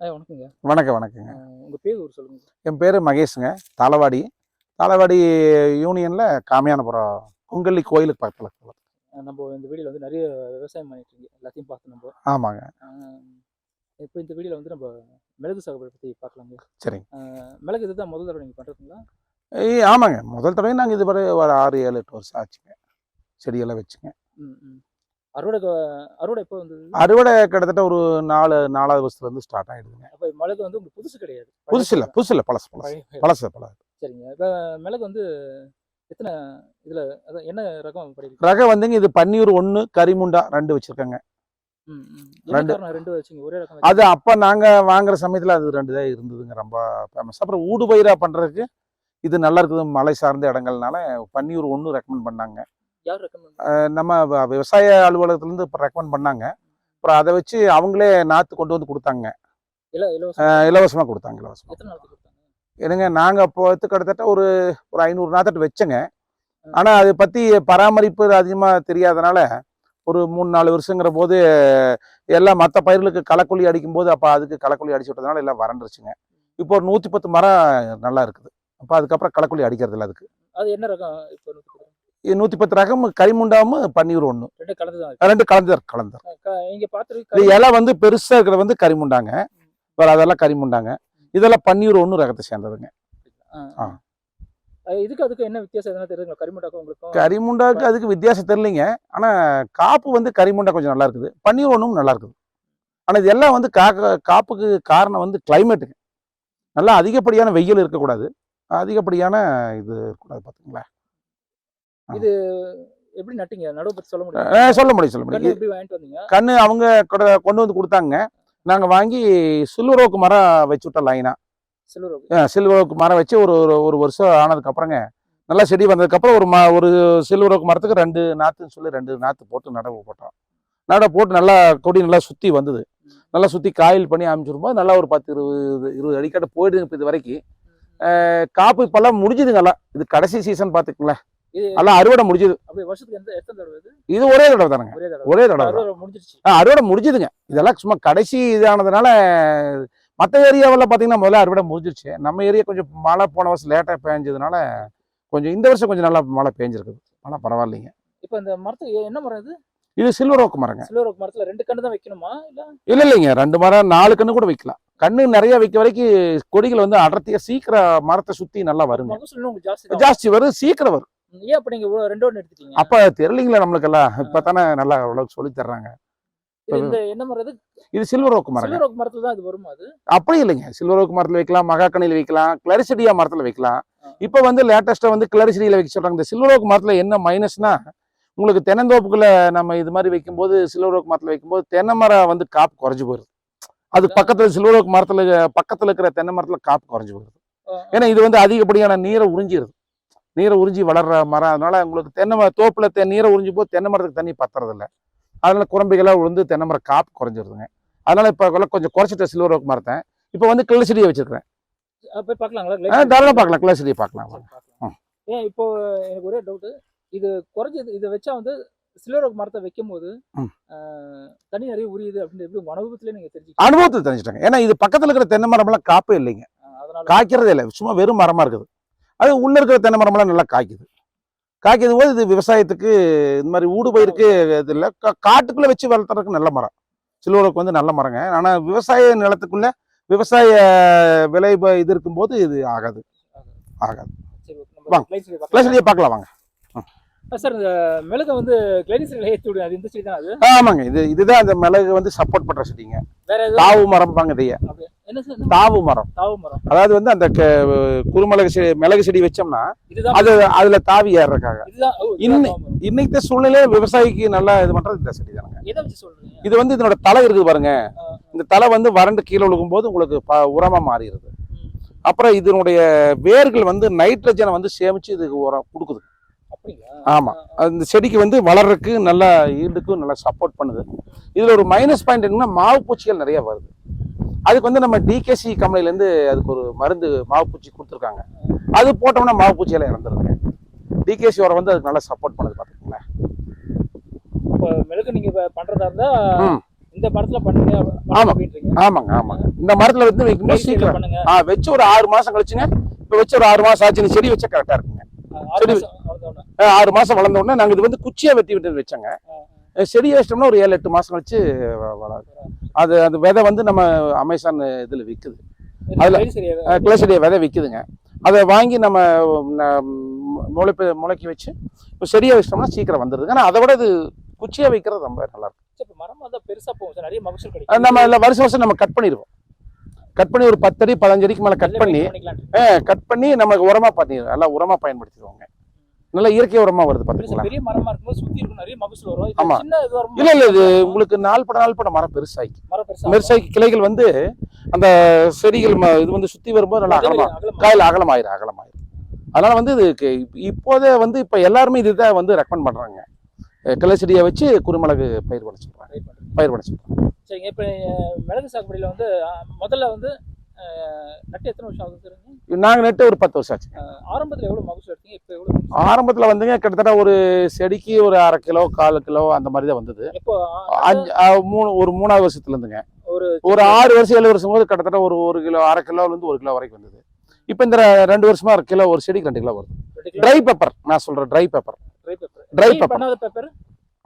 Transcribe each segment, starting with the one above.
வணக்கங்க. வணக்கம் வணக்கங்க. அஹ் உங்க பேர் ஒரு சொல்லுங்க. என் பேர் மகேஷுங்க. தாளவாடி. தாளவாடி யூனியனில் காமியானபுரம் பொங்கல்லி கோயிலுக்கு பக்கத்தில் நம்ம இந்த வீடியோல வந்து நிறைய விவசாயம் பண்ணிட்டு இருக்கீங்க. எல்லாத்தையும் பார்த்து நம்ம. ஆமாங்க. இப்போ இந்த வீடியோல வந்து நம்ம மிளகு சாகுபடி பத்தி பார்க்கலாங்க. சரிங்க. மிளகு இதுதான் முதல் தடவை நீங்க பண்றதுங்களா? ஏய் ஆமாங்க. முதல் தடவை நாங்கள் இது வரை ஒரு ஆறு ஏழு எட்டு வருஷம் ஆச்சுங்க. செடியெல்லாம் வச்சுங்க. ம் ம். அறுவடை அறுவடை எப்போ வந்தது? அறுவடை கிட்டத்தட்ட ஒரு நாலு நாலாவது வருஷத்துலேருந்து ஸ்டார்ட் ஆகிடுதுங்க அப்போ மிளகு வந்து உங்களுக்கு புதுசு கிடையாது. புதுசு இல்லை புதுசு இல்லை பழசு பழசு. பழசு? பழசு சரிங்க. இப்போ மிளகு வந்து எத்தனை இதுல அதான் என்ன ரகம் ரகம் வந்துங்க இது பன்னீர் ஒன்று கரிமுண்டா ரெண்டு வச்சுருக்கேங்க. ரெண்டு. ரெண்டு வச்சுங்க? ஒரே ரகம் அது அப்போ நாங்கள் வாங்குற சமயத்தில் அது ரெண்டு தான் இருந்ததுங்க ரொம்ப ஃபேமஸ் அப்புறம் ஊடு பயிராக பண்ணுறதுக்கு இது நல்லா இருக்குது மலை சார்ந்த இடங்கள்னால பன்னீர் ஒன்று ரெக்கமெண்ட் பண்ணாங்க. நம்ம விவசாய அலுவலகத்துலேருந்து இப்போ ரெக்கமெண்ட் பண்ணாங்க. அப்புறம் அதை வச்சு அவங்களே நாற்று கொண்டு வந்து கொடுத்தாங்க. இலவசமாக கொடுத்தாங்க இலவசமாக என்னங்க நாங்கள் அப்போ கிட்டத்தட்ட ஒரு ஒரு ஐநூறு நாத்தட்டு வச்சோங்க. ஆனால் அதை பற்றி பராமரிப்பு அதிகமாக தெரியாதனால ஒரு மூணு நாலு வருஷங்கிற போது எல்லாம் மற்ற பயிர்களுக்கு களைக்கொல்லி அடிக்கும் போது அப்போ அதுக்கு களைக்கொல்லி அடிச்சு விட்டதுனால எல்லாம் வறண்டுருச்சுங்க. இப்போ ஒரு நூற்றி பத்து மரம் நல்லா இருக்குது. அப்போ அதுக்கப்புறம் களைக்கொல்லி அடிக்கிறது இல்லை அதுக்கு. அது என்ன ரகம்? இப்போ? நூற்றி பத்து ரகம் கரிமுண்டாமும் பன்னீர் ஒன்று ரெண்டு கலந்தர் கலந்தர் இது இலை வந்து பெருசா இருக்கிறது வந்து கரிமுண்டாங்க வேற அதெல்லாம் கரிமுண்டாங்க இதெல்லாம் பன்னீர் ஒன்று ரகத்தை சேர்ந்ததுங்க. ஆ. இதுக்கு அதுக்கு என்ன வித்தியாசம் எதனா தெரியுங்களா கரிமண்டாக்கும் உங்களுக்கும்? கரிமுண்டாக்கு அதுக்கு வித்தியாசம் தெரியலைங்க. ஆனா காப்பு வந்து கரிமுண்டா கொஞ்சம் நல்லா இருக்குது. பன்னீர் ஒன்றும் நல்லா இருக்குது. ஆனா இது எல்லாம் வந்து காக்க காப்புக்கு காரணம் வந்து கிளைமேட்டுங்க நல்லா அதிகப்படியான வெயில் இருக்கக்கூடாது. அதிகப்படியான இது இருக்கக்கூடாது பார்த்துங்களா எப்படி நட்டீங்க? நடுவு பத்தி சொல்ல முடியும்? சொல்ல முடியும் சொல்ல முடியும். எப்படி வாங்கிட்டு வந்தீங்க? கண்ணு அவங்க கொட- கொண்டு வந்து கொடுத்தாங்க. நாங்க வாங்கி சில்வரோக்கு மரம் வச்சு விட்டோம் லைனா. சில்வர் சில்வரோக்கு மரம் வச்சு ஒரு ஒரு வருஷம் ஆனதுக்கு அப்புறங்க நல்லா செடி வந்ததுக்கப்புறம் ஒரு ம ஒரு சில்வரோக்கு மரத்துக்கு ரெண்டு நாற்றுன்னு சொல்லி ரெண்டு நாற்று போட்டு நடவு போட்டோம். நடவு போட்டு நல்லா கொடி நல்லா சுற்றி வந்தது. நல்லா சுற்றி காயில் பண்ணி அமைச்சிரும்போது நல்லா ஒரு பத்து இருபது இருபது அடிக்கட்டை போயிடுதுங்க இப்போ இது வரைக்கும். காப்பு இப்போல்லாம் முடிஞ்சுதுங்க எல்லாம். இது கடைசி சீசன் பார்த்துக்குங்களேன். இது எல்லாம் அறுவடை முடிஞ்சுது. இது? ஒரே தடவை தானுங்க. ஒரே தடவை. அறுவடை முடிஞ்சுதுங்க. இதெல்லாம் சும்மா கடைசி இதானதுனால மற்ற ஏரியாவில் பார்த்தீங்கன்னா முதல்ல அறுவடை முடிஞ்சிருச்சு. நம்ம ஏரியா கொஞ்சம் மழை போன வருஷம் லேட்டாக பேஞ்சதுனால கொஞ்சம் இந்த வருஷம் கொஞ்சம் நல்லா மழை பேஞ்சிருக்குது. மழை பரவாயில்லைங்க. இப்போ இந்த மரத்துக்கு என்ன மரம் இது? இது சில்வர் ஓக்கு மரங்க. சில்வர் ஓக் மரத்துல ரெண்டு கண்ணு தான் வைக்கணுமா இல்ல? இல்லை இல்லைங்க. ரெண்டு மரம் நாலு கன்று கூட வைக்கலாம். கண்ணு நிறைய வைக்க வரைக்கும் கொடிகள் வந்து அடர்த்தியாக சீக்கிரம் மரத்தை சுற்றி நல்லா வருங்க. ஜாஸ்தி வரும் சீக்கிரம் வரும். ஏன் அப்ப நீங்க ரெண்டு ஒன்று எடுத்துட்டீங்க? அப்போ தெரியலீங்களா நம்மளுக்கெல்லாம். இப்போ தானே நல்லா அவ்வளோக்கு சொல்லி தர்றாங்க. என்ன மரம் இது சில்வர் ஓக்கு மரங்க. சில்வர் ஓக் மரத்துல தான் இது வருமா அது? அப்படி இல்லைங்க. சில்வர் ஓக் மரத்தில் வைக்கலாம் மகாக்கனியில் வைக்கலாம் கிளரிசடியா மரத்தில் வைக்கலாம். இப்போ வந்து லேட்டஸ்ட்டாக வந்து கிளரிசடியில் வைக்க சொல்கிறாங்க இந்த சில்வர் ஓக் மரத்தில் என்ன மைனஸ்னா உங்களுக்கு தென்னந்தோப்புக்குள்ள நம்ம இது மாதிரி வைக்கும்போது சில்வர் ஓக் மரத்தில் வைக்கும்போது தென்னை மரம் வந்து காப்பு குறைஞ்சு போயிடுது. அது பக்கத்தில் சில்வர் ஓக் மரத்தில் பக்கத்தில் இருக்கிற தென்னை மரத்தில் காப்பு குறைஞ்சு போயிடுது. ஏன்னா இது வந்து அதிகப்படியான நீரை உறிஞ்சிருது. நீரை உறிஞ்சி வளர்ற மரம். அதனால உங்களுக்கு தென்னை மர தோப்பில் தெ நீரை உறிஞ்சி போது தென்னை மரத்துக்கு தண்ணி பத்துறதில்ல. அதனால குரம்பைகளாக விழுந்து தென்னை மரம் காப்பு குறைஞ்சிருதுங்க. அதனால இப்போ கொஞ்சம் குறைச்சிட்ட சில்வர் ஓக் மரத்தை இப்போ வந்து கிளரிசடியை வச்சிருக்கிறேன். போய் பார்க்கலாங்களா? தாராளமா பார்க்கலாம். கிளாஸ் பார்க்கலாம். ஏன் இப்போ எனக்கு ஒரே டவுட் இது குறைஞ்சது இதை வச்சா வந்து சில்வர் ஓக் மரத்தை வைக்கும் போது தண்ணி நிறைய உரியுது அப்படின்னு எப்படி உங்க அனுபவத்திலே நீங்க தெரிஞ்சுக்கலாம் அனுபவத்தை தெரிஞ்சுட்டாங்க ஏன்னா இது பக்கத்துல இருக்கிற தென்னை மரமெல்லாம் காப்பே இல்லைங்க. காய்க்கிறதே இல்லை. சும்மா வெறும் மரமா இருக்குது. அது உள்ள இருக்கிற தென்னை மரமெல்லாம் நல்லா காய்க்குது. காய்க்குது போது இது விவசாயத்துக்கு இந்த மாதிரி ஊடு பயிருக்கு இது இல்லை. காட்டுக்குள்ள வச்சு வளர்த்துறதுக்கு நல்ல மரம். சில்வருக்கு வந்து நல்ல மரங்க. ஆனா விவசாய நிலத்துக்குள்ள விவசாய விலை இது இருக்கும்போது இது ஆகாது. ஆகாது. வாங்க. கிளாஸ் பார்க்கலாம். வாங்க. சார் இந்த மிளகை வந்து அது இந்த சைடு தான் ஆமாங்க. இது இதுதான் இந்த மிளகு வந்து சப்போர்ட் பண்ற செடிங்க. தாவு மரம் பாங்க இதைய தாவு மரம். தாவு மரம். அதாவது வந்து அந்த க- குருமிளகு செடி மிளகு செடி வச்சோம்னா அது அதுல தாவி மரம். இன்னைக்கு சூழ்நிலை விவசாயிக்கு நல்லா இது பண்றது இந்த செடி தானுங்க. சொல்றீங்க? இது வந்து இதனோட தலை இருக்குது பாருங்க. இந்த தலை வந்து வறண்டு கீழே விழுகும்போது உங்களுக்கு ப- உரமா மாறிடுது. அப்புறம் இதனுடைய வேர்கள் வந்து நைட்ரஜனை வந்து சேமிச்சு இதுக்கு உரம் கொடுக்குது. அப்படிங்களா? ஆமா. ஆ, ஆ. அந்த செடிக்கு வந்து வளர்றதுக்கு நல்லா ஈல்டுக்கும் நல்லா சப்போர்ட் பண்ணுது. இதுல ஒரு மைனஸ் பாயிண்ட் என்னன்னா மாவு பூச்சிகள் நிறைய வருது. அதுக்கு வந்து நம்ம டிகேசி கம்பெனிலேருந்து அதுக்கு ஒரு மருந்து மாவு பூச்சி கொடுத்துருக்காங்க. அது போட்டோம்னா மாவு பூச்சியெல்லாம் இறந்துருங்க டிகேசி உரம் வந்து அதுக்கு நல்லா சப்போர்ட் பண்ணுது பார்த்துக்கோங்களேன். இப்போ மிளகு நீங்க இப்ப பண்றதா இருந்தா ம். இந்த மரத்துல பண்ணுங்க ஆமாங்க ஆமாங்க. இந்த மரத்துல வந்து வைக்கும்போது சீக்கிரம். ஆ வச்சு ஒரு ஆறு மாசம் கழிச்சுங்க. இப்போ வச்சு ஒரு ஆறு மாசம் ஆச்சு செடி வச்சா கரெக்டா இருக்குங்க. ஆறு. மாசம் மாசம் வளர்ந்த உடனே நாங்க இது வந்து குச்சியா வெட்டி விட்டு வச்சோங்க. செடி வச்சிட்டோம்னா ஒரு ஏழு எட்டு மாசம் கழிச்சு வளரும். அது அந்த விதை வந்து நம்ம அமேசான் இதுல விக்குது. இது அதுல- சரி, சரியா அஹ் கிளை விதை விக்குதுங்க. அதை வாங்கி நம்ம முளைப்பு முளைக்கி வச்சு இப்போ செடியை வச்சிட்டோம்னா சீக்கிரம் வந்துடுது ஆனால் அதை விட இது குச்சியா வைக்கிறது ரொம்ப நல்லா இருக்கும் சரி, இப்ப மரம் வந்தா பெருசா போகும். சார் நிறைய மகசூல் கிடைக்கும். நம்ம இல்லை வருஷம் வருஷம் நம்ம கட் பண்ணிடுவோம். கட் பண்ணி ஒரு பத்தடி பதினஞ்சு அடிக்கு மேலே கட் பண்ணி. கட் பண்ணி நமக்கு உரமா பண்ணிடுவோம் நல்லா உரமா பயன்படுத்திடுவாங்க. நல்லா இயற்கை உரமா வருது பெருசா பார்த்துக்கலாம் பெரிய மரமா இருக்கும்போது சுத்தி இருக்கும் நிறைய மகசூல் வரும். இது ஆமா. இது இல்ல இல்ல இது உங்களுக்கு நாள் பட நாள் பட மரம் பெருசாகி. மரம் பெருசா பெருசாகி கிளைகள் வந்து அந்த செடிகள் இது வந்து சுத்தி வரும்போது நல்லா அகலமா காயில் அகலமாயிரும் அகலமாயிரும். அதனால வந்து இப்ப- இப்போதே வந்து இப்ப எல்லாருமே இதுதான் வந்து ரெக்கமெண்ட் பண்றாங்க. கிளை செடியை வச்சு குருமிளகு பயிர் பண்ண சொல்றாங்க. பயிர் பண்ண சொல்றாங்க சரிங்க இப்ப மிளகு சாகுபடியில வந்து முதல்ல வந்து நட்டு எத்தனை வருஷம் ஆகுது சார் நாங்க நட்டு ஒரு பத்து வருஷம் ஆச்சு. ஆரம்பத்துல எவ்வளவு மகசூல் எடுத்தீங்க? இப்ப மகசூல்? ஆரம்பத்துல வந்துங்க கிட்டத்தட்ட ஒரு செடிக்கு ஒரு அரை கிலோ கால் கிலோ அந்த மாதிரி தான் வந்தது. இப்போ அஞ்சு மூணு ஒரு மூணாவது வருஷத்துல இருந்துங்க ஒரு ஒரு ஆறு வருஷம் ஏழு வருஷம் போது கிட்டத்தட்ட ஒரு ஒரு கிலோ அரை கிலோல இருந்து ஒரு கிலோ வரைக்கும் வந்தது. இப்போ இந்த ரெண்டு வருஷமா ஒரு கிலோ ஒரு செடிக்கு ரெண்டு கிலோ வருது. ட்ரை பெப்பர் நான் சொல்றேன் dry pepper dry paper dry pepper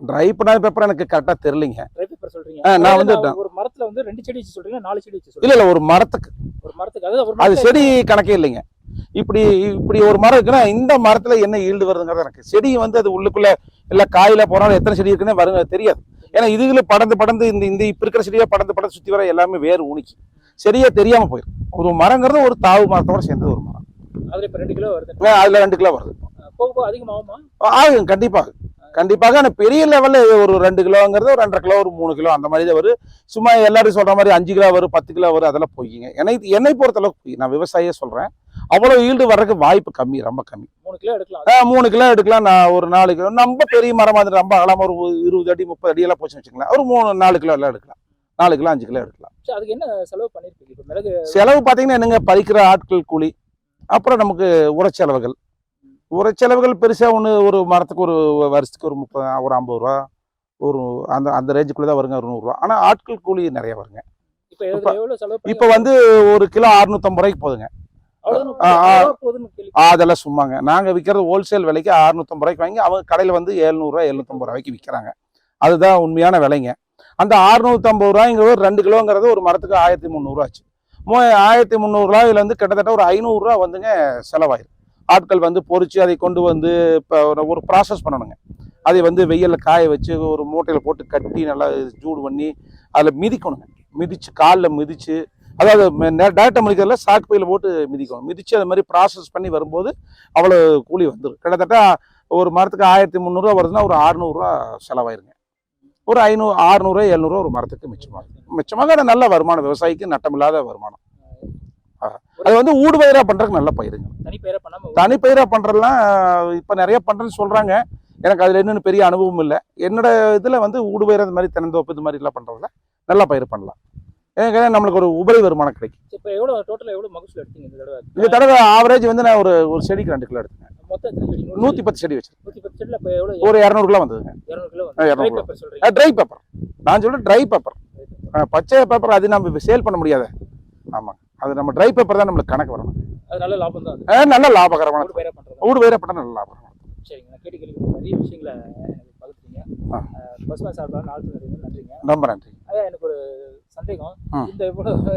dry பண்ணாத பெப்பர் எனக்கு கரெக்டா தெரியலங்க. ட்ரை பேப்பர் சொல்றீங்க. நான் வந்து- ஒரு மரத்துல வந்து ரெண்டு செடி வச்சு சொல்றீங்க நாலு செடி வச்சு இல்ல இல்ல ஒரு மரத்துக்கு. ஒரு மரத்துக்கு. அது செடி கணக்கே இல்லைங்க. இப்படி இப்படி ஒரு மரம் இருக்குன்னா இந்த மரத்துல என்ன ஈல்டு வருதுங்கிறது எனக்கு செடி வந்து அது உள்ளுக்குள்ள இல்ல காயில போனாலும் எத்தனை செடி இருக்குன்னு வருங்க தெரியாது. ஏன்னா இதுல படந்து படந்து இந்த இந்த இப்ப இருக்கிற செடியா படந்து படந்து சுத்தி வர எல்லாமே வேறு உணிக்கி சரியா தெரியாம போயிடும் ஒரு மரங்கிறது ஒரு தாவு மரத்தோட சேர்ந்தது ஒரு மரம். அதுல இப்ப ரெண்டு கிலோ வருது. அதுல ரெண்டு கிலோ வருது. அதிகமாகுமா? ஆகும் கண்டிப்பாக கண்டிப்பாக ஆனால் பெரிய லெவலில் ஒரு ரெண்டு கிலோங்கிறது ஒரு ரெண்டரை கிலோ ஒரு மூணு கிலோ அந்த மாதிரி தான் வரும். சும்மா எல்லாரும் சொல்ற மாதிரி அஞ்சு கிலோ வரும் பத்து கிலோ வரும் அதெல்லாம் பொய்யுங்க என்னை என்னை பொறுத்தளவுக்கு பொய் நான் விவசாயியே சொல்றேன். அவ்வளோ ஈல்டு வர்றதுக்கு வாய்ப்பு கம்மி ரொம்ப கம்மி. மூணு கிலோ எடுக்கலாம். மூணு கிலோ எடுக்கலாம். நான் ஒரு நாலு கிலோ ரொம்ப பெரிய மரமா இருந்து ரொம்ப அகலமா ஒரு இருபது அடி முப்பது அடி எல்லாம் போச்சு வச்சுக்கலாம் ஒரு மூணு நாலு கிலோ எல்லாம் எடுக்கலாம். நாலு கிலோ அஞ்சு கிலோ எடுக்கலாம். அதுக்கு என்ன செலவு மிளகு செலவு பார்த்தீங்கன்னா என்னங்க? பறிக்கிற ஆட்கள் கூலி அப்புறம் நமக்கு உரச்செலவுகள் உரச்செலவுகள் பெருசாக ஒன்று ஒரு மரத்துக்கு ஒரு வருஷத்துக்கு ஒரு முப்பது ஒரு ஐம்பது ரூபா ஒரு அந்த அந்த ரேஞ்சுக்குள்ளே தான் வருங்க ஒரு நூறுரூவா ஆனால் ஆட்கள் கூலி நிறைய வருங்க. இப்ப இதுல வந்து ஒரு கிலோ அறுநூத்தம்பது ரூபாய்க்கு ஆ, அதெல்லாம் சும்மாங்க. நாங்கள் விற்கிறது ஹோல்சேல் விலைக்கு அறுநூத்தம்பது ரூபாய்க்கு வாங்கி அவங்க கடையில் வந்து எழுநூறுவா எழுநூத்தம்பது ரூபாய்க்கு விற்கிறாங்க அதுதான் உண்மையான விலைங்க. அந்த அறுநூத்தம்பது ரூபாய்ங்கிறது ரெண்டு கிலோங்கிறது ஒரு மரத்துக்கு ஆயிரத்தி முந்நூறுவா ஆச்சு. மூ ஆயிரத்தி முந்நூறுரூவாயில வந்து கிட்டத்தட்ட ஒரு ஐநூறுரூவா வந்துங்க செலவாயிரும் ஆட்கள் வந்து பொறிச்சு அதை கொண்டு வந்து இப்போ ஒரு ப்ராசஸ் பண்ணணுங்க. அதை வந்து வெயிலில் காய வச்சு ஒரு மூட்டையில் போட்டு கட்டி நல்லா சூடு பண்ணி அதில் மிதிக்கணுங்க. மிதிச்சு காலில் மிதிச்சு அதாவது டேரக்டாக மிதிக்கிறதுல சாக்கு பையில் போட்டு மிதிக்கணும். மிதிச்சு அது மாதிரி ப்ராசஸ் பண்ணி வரும்போது அவ்வளோ கூலி வந்துடும் கிட்டத்தட்ட ஒரு மரத்துக்கு ஆயிரத்தி முந்நூறுரூவா வருதுன்னா ஒரு அறுநூறுவா செலவாயிருங்க. ஒரு ஐநூறு அறுநூறுவா எழுநூறுவா ஒரு மரத்துக்கு மிச்சமாகும் மிச்சமாக நல்ல வருமானம். விவசாயிக்கு நட்டமில்லாத வருமானம். அது வந்து ஊடு பயிராக பண்ணுறதுக்கு நல்ல பயிருங்க. பயிராக பண்ணுறதுலாம் இப்போ நிறைய பண்ணுறேன்னு சொல்கிறாங்க எனக்கு அதில் என்னென்னு பெரிய அனுபவம் இல்லை. என்னோட இதில் வந்து ஊடு பயிர் அந்த மாதிரி தென்னந்தோப்பு இது மாதிரிலாம் பண்ணுறதுல நல்ல பயிர் பண்ணலாம். ஏன்னா நம்மளுக்கு ஒரு உபரி வருமானம் கிடைக்கும். இப்ப எவ்வளவு டோட்டல் எவ்வளவு மகசூல் எடுத்தீங்க இந்த தடவை? இந்த தடவை ஆவரேஜ் வந்து நான் ஒரு ஒரு செடிக்கு ரெண்டு கிலோ எடுத்தேன். நூற்றி பத்து செடி வச்சிருக்கேன். நூத்தி பத்து செடியில இப்ப எவ்வளவு? ஒரு இரநூறு கிலோ வந்ததுங்க. இருநூறு கிலோ இருநூறு ட்ரை கிலோ. பேப்பர் சொல்றீங்க. ட்ரை பேப்பர் நான் சொல்றேன் ட்ரை பேப்பர் பச்சை பேப்பர் அது நம்ம சேல் பண்ண முடியாது. ஆமாம் அது நம்ம ட்ரை பேப்பர் தான் நம்மளுக்கு கணக்கு வரணும். நல்ல லாபம் தான் நல்ல லாபகரமான ஊடு பேரை பண்றது? ஊடு வேற பண்ண நல்ல லாபகரமான சரிங்க கேட்டு கேள்வி நிறைய விஷயங்களை பகிர்ந்தீங்க. பசுமை சார்பாக நிறைய நன்றிங்க. ரொம்ப நன்றி. ஐயா எனக்கு ஒரு சந்தேகம். இந்த இவ்வளவு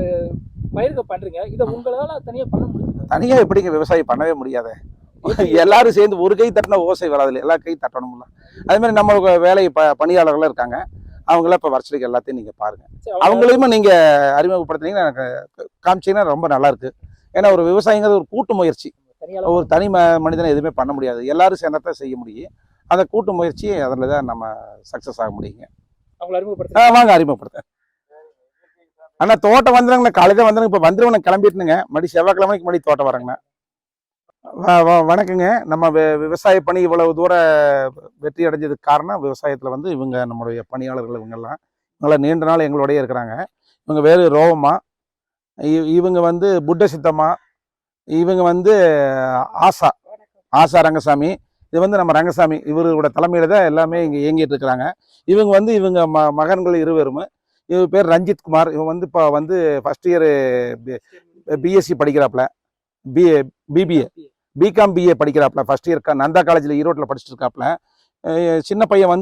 பயிர்கள் பண்றீங்க. இதை உங்களால தனியா பண்ண முடியுது தனியாக எப்படிங்க விவசாயம் பண்ணவே முடியாதே? எல்லாரும் சேர்ந்து ஒரு கை தட்டின ஓசை வராதுல்ல எல்லா கை தட்டணும்ல. அதே மாதிரி நம்ம வேலை ப பணியாளர்களும் இருக்காங்க. அவங்கள இப்போ வர்ஷத்துக்கு எல்லாத்தையும் நீங்கள் பாருங்க. சரி, அவங்க- அவங்களையுமே நீங்கள் அறிமுகப்படுத்துனீங்கன்னா எனக்கு காமிச்சீங்கன்னா ரொம்ப நல்லா இருக்கு. ஏன்னா ஒரு விவசாயிங்கிறது ஒரு கூட்டு முயற்சி. ஒரு தனி ம மனிதனை எதுவுமே பண்ண முடியாது. எல்லாரும் சேர்ந்தா செய்ய முடியும். அந்த கூட்டு முயற்சி அதில் தான் நம்ம சக்ஸஸ் ஆக முடியுங்க. அறிமுகப்படுத்த வாங்க அறிமுகப்படுத்தேன் அண்ணா தோட்டம் வந்துருங்கண்ணா. காலையில் வந்துருங்க. இப்போ வந்துருவோம் கிளம்பிட்டுனுங்க மறுபடி செவ்வாய்க்கிழமைக்கு மறுபடி தோட்டம் வரேங்கண்ணா. வணக்கங்க. நம்ம விவசாய பணி இவ்வளவு தூரம் வெற்றி அடைஞ்சதுக்கு காரணம் விவசாயத்தில் வந்து இவங்க நம்மளுடைய பணியாளர்கள் இவங்கெல்லாம். இவங்களாம் நீண்ட நாள் எங்களோடய இருக்கிறாங்க. இவங்க வேறு ரோவமா இவங்க வந்து புட்ட சித்தம்மா. இவங்க வந்து ஆசா. ஆசா ரங்கசாமி. இது வந்து நம்ம ரங்கசாமி. இவரோட தலைமையில் தான் எல்லாமே இங்கே இயங்கிட்டு இருக்கிறாங்க. இவங்க வந்து இவங்க ம மகன்கள் இருவரும். இவர் பேர் ரஞ்சித் குமார். இவன் வந்து இப்போ வந்து ஃபஸ்ட் இயர் பிஎஸ்சி படிக்கிறாப்புல. பிஏ பிபிஏ பிகாம் பிஏ படிக்கிறாப்புல ஃபர்ஸ்ட் இயர் நந்தா காலேஜில் ஈரோட்டில் படிச்சுட்டு இருக்காப்புல சின்ன பையன் வந்து